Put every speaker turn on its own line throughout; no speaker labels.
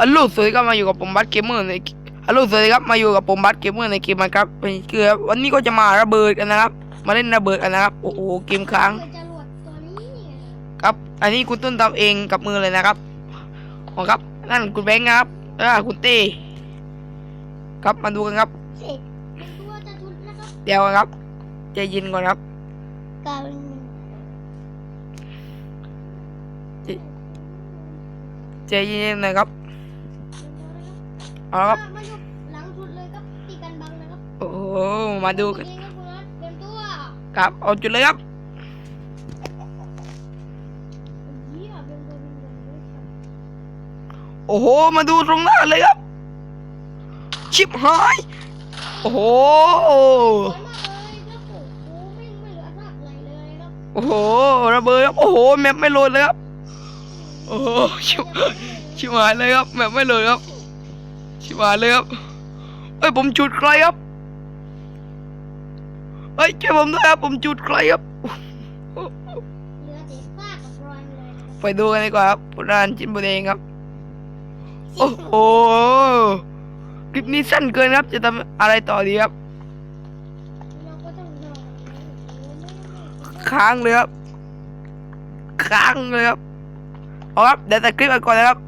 ฮัลโหลสวัสดีครับมาอยู่กับผมบัสเกมเมอร์ในฮัลโหลสวัสดีครับมาอยู่กับผมบัสเกมเมอร์ในเกมนะครับคือวันนี้ก็จะมาระเบิดกันนะครับ มาเล่นระเบิดกันนะครับโอ้โหเกมค้างครับอันนี้คุณต้นทำเองกับมือเลยนะครับอ๋อครับนั่นคุณแบงค์ครับอ่าคุณเต้ครับมาดูกันครับ
เดี๋
ยวครับใจเย็นก่อนครับใจเย็นๆน่อยครับ เอาละครับ
มาอยู่หลังทุนเลยครับตีกันบังนะครับ
โอ้โหมาดูกัน
เองครับคุณนัทเตรียมตัว
ครับเอาจุดเลยครับ
เยี่ยมเป็นตัวเป็นตัวเลยครับ
โอ้โห มาดูตรงหน้าเลยครับ ชิบหาย โอ้โห
สวยมากเลยครับโอ้โหไม่ไม่เหลือซากอะไรเลยครับ
โอ้โห ระเบิดครับ โอ้โห แมปไม่โหลดเลยครับ โอ้โหชิบชิบหายเลยครับ แมปไม่โหลดครับ ชิบหายเลยครับเอ้ยผมจุดใครครับเอ้ยช่วยผมด้วยครับผมจุดใครครับ ไปดูกันดีกว่าครับผลงานชิ้นบุเองครับ โอ้โหคลิปนี้สั้นเกินครับ จะทำอะไรต่อดีครับ ค้างเลยครับ ค้างเลยครับเอาครับเดี๋ยวตัดคลิปไปก่อนนะครับ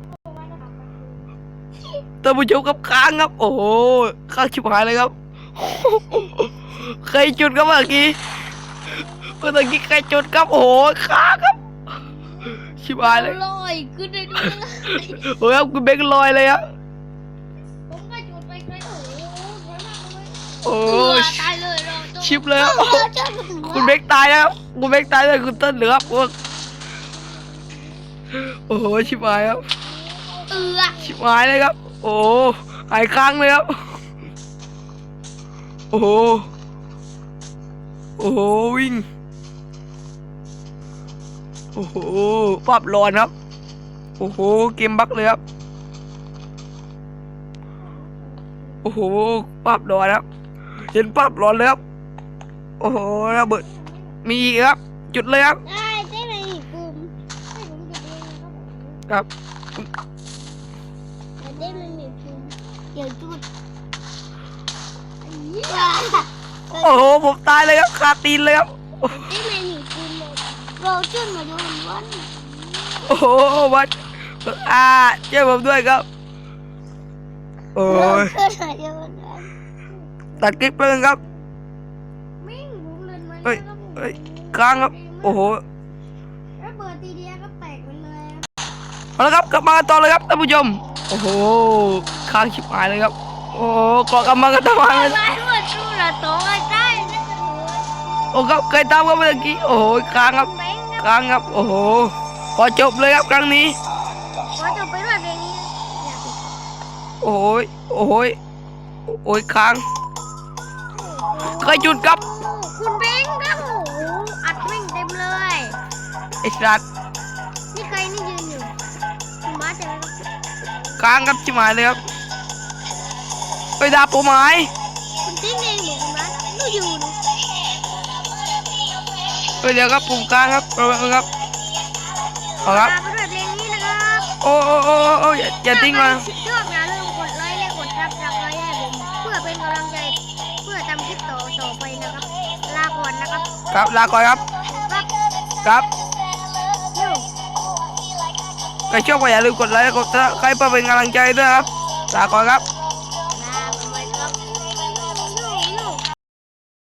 ท่านผู้ชมครับค้างครับ โอ้โหค้างชิบหายเลยครับ ใครจุดครับเมื่อกี้เมื่อกี้ใครจุดครับโอ้โหค้างครับ ชิบหายเลย
ลอยขึ้นได้ด้วยนะ
โอ้ยครับคุณเบคลอยเลยครับ
ผมก็จุดไปไกลโอ้โหสวยมากเลย
โอ้
เออ
ย
ตายเลยเรา
ชิบเลยครับ
เออจะหนู
คุณเบคตายแล้วครับคุณเบคตายเลยคุณเต้นเหลือครับโอ้โหชิบหายครับ
เออ
ชิบหายเลยครับ โอ้โหหายค้างเลยครับ โอ้โหโอ้โหวิ่ง โอ้โหปรับร้อนครับ โอ้โห เกมบักเลยครับ โอ้โหปรับร้อนครับ เห็นปรับร้อนเลยครับ โอ้โหระเบิด มีอีกครับ จุดเลยครับ
ได้ได้ไหมกลุ่มให้ผมจุดเองนะครับผม
ครับ
แต่ ได้ไหมกลุ่มเดี๋ยวจุดเยี่ยม
โอ้โหผมตายเลยครับคาตีนเลยครับ
ได้ไหมกลุ่มเลยเราจุดมาโดนวัน
โอ้โหวัดอ่าช่วยผมด้วยครับ โอ้
เรา
ย
จุดมาโดนวัน
ตัดคลิปไปเลยครับ
มิ่งผมเล่นมัน
เอ้ย
นะครับผม
เอ้ยค้างครับ โอ้โห
ระเบิดทีเดียวก็แตกไปเลยครับ
เอาละครับกลับมากันต่อเลยครับท่านผู้ชม โอ้โหค้างชิบหายเลยครับ โอ้โหเกาะกำลังกันทำไม
ไม่ว่าจุดละโตก็ได้นะ
โอ้ครับเคยตามกันเมื่อกี้ โอ้โหค้างครับ
แบงค์ครับ
ค้างครับ โอ้โห พอจบเลยครับครั้งนี้
ขอจบไปด้วยเพลงนี้อยาก
โอ้ย โอ้ย โอ้ยค้าง เคยจุดครับ
คุณเบงค์ครับโอ้โหอัดวิ่งเต็มเลย
ไอ้สัตว์
ค้า
งครับชิบหายเลยครับไปดาบผมหาย
คุณทิ้งเองบอกคุณมาดูอยู่นะ
เฮ้ยเดี๋ยวครับผมค้างครับระวังครับเอาครับ
ลาไปด้วยเพลงนี้นะครับ
โอ้โอ้โอ้โอ้โอ้อย่าอย่าทิ้งมา
ถ้าใครชอบอย่าลืมกดไลค์และกดซับสไครต์ให้ผมเพื่อเป็นกำลังใจเพื่อทำคลิปต่อต่อไปนะครับลาก่อนนะครับ
ครับลาก่อนครับ
ครับ
ครับ
โย่
ใครชอบก็อย่าลืมกดไลค์กดซับสไครป์เพื่อเป็นกำลังใจด้วยครับลาก่อนครับ